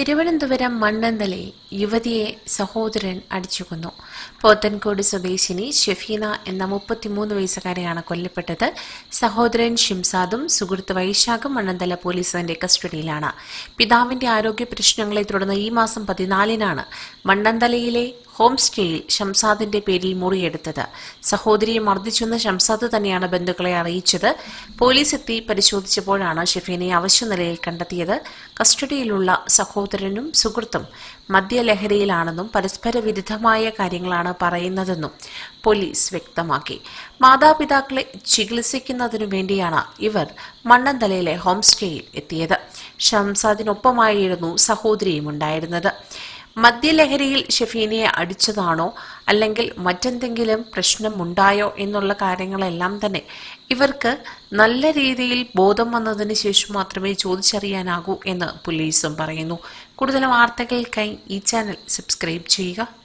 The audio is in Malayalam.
തിരുവനന്തപുരം മണ്ണന്തലയിൽ യുവതിയെ സഹോദരൻ അടിച്ചു കൊന്നു പോത്തൻകോട് സ്വദേശിനി ഷെഫീന എന്ന മുപ്പത്തിമൂന്ന് വയസ്സുകാരെയാണ് കൊല്ലപ്പെട്ടത്. സഹോദരൻ ഷിംസാദും സുഹൃത്ത് വൈശാഖും മണ്ണന്തല പോലീസിന്റെ കസ്റ്റഡിയിലാണ്. പിതാവിന്റെ ആരോഗ്യ പ്രശ്നങ്ങളെ തുടർന്ന് ഈ മാസം പതിനാലിനാണ് മണ്ണന്തലയിലെ ഹോം സ്റ്റേയിൽ ഷംസാദിന്റെ പേരിൽ മുറിയെടുത്തത്. സഹോദരിയെ മർദ്ദിച്ചെന്ന് ഷംസാദ് തന്നെയാണ് ബന്ധുക്കളെ അറിയിച്ചത്. പോലീസ് എത്തി പരിശോധിച്ചപ്പോഴാണ് ഷെഫീനെ അവശ്യ നിലയിൽ കണ്ടെത്തിയത്. കസ്റ്റഡിയിലുള്ള സഹോദരനും സുഹൃത്തും മദ്യലഹരിയിലാണെന്നും പരസ്പര വിരുദ്ധമായ കാര്യങ്ങളാണ് പറയുന്നതെന്നും പോലീസ് വ്യക്തമാക്കി. മാതാപിതാക്കളെ ചികിത്സിക്കുന്നതിനു വേണ്ടിയാണ് ഇവർ മണ്ണന്തലയിലെ ഹോം സ്റ്റേയിൽ എത്തിയത്. ഷംസാദിനൊപ്പമായിരുന്നു സഹോദരിയും ഉണ്ടായിരുന്നത് മദ്യലഹരിയിൽ ഷെഫീനയെ അടിച്ചതാണോ? അല്ലെങ്കിൽ മറ്റെന്തെങ്കിലും പ്രശ്നമുണ്ടായോ? എന്നുള്ള കാര്യങ്ങളെല്ലാം തന്നെ ഇവർക്ക് നല്ല രീതിയിൽ ബോധം വന്നതിന് ശേഷം മാത്രമേ ചോദിച്ചറിയാനാകൂ എന്ന് പോലീസും പറയുന്നു. കൂടുതൽ വാർത്തകൾക്കായി ഈ ചാനൽ സബ്സ്ക്രൈബ് ചെയ്യുക.